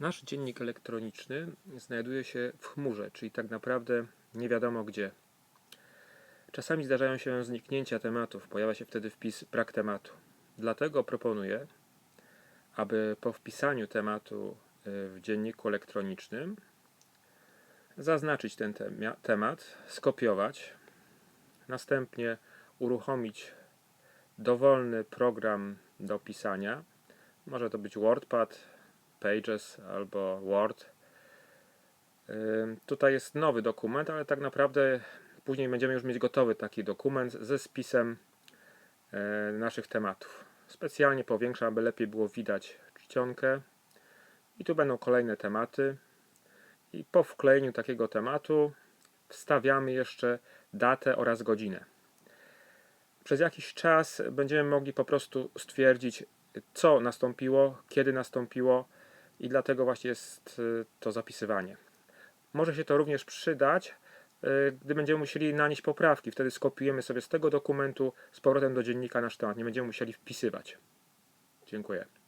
Nasz dziennik elektroniczny znajduje się w chmurze, czyli tak naprawdę nie wiadomo gdzie. Czasami zdarzają się zniknięcia tematów, pojawia się wtedy wpis brak tematu. Dlatego proponuję, aby po wpisaniu tematu y, w dzienniku elektronicznym zaznaczyć ten temat, skopiować, następnie uruchomić dowolny program do pisania. Może to być WordPad, Pages albo Word. Tutaj jest nowy dokument, ale tak naprawdę później będziemy już mieć gotowy taki dokument ze spisem e, naszych tematów. Specjalnie powiększam, aby lepiej było widać czcionkę. I tu będą kolejne tematy. I po wklejeniu takiego tematu wstawiamy jeszcze datę oraz godzinę. Przez jakiś czas będziemy mogli po prostu stwierdzić, co nastąpiło, kiedy nastąpiło, i dlatego właśnie jest y, to zapisywanie. Może się to również przydać, y, gdy będziemy musieli nanieść poprawki. Wtedy skopiujemy sobie z tego dokumentu z powrotem do dziennika nasz temat. Nie będziemy musieli wpisywać. Dziękuję.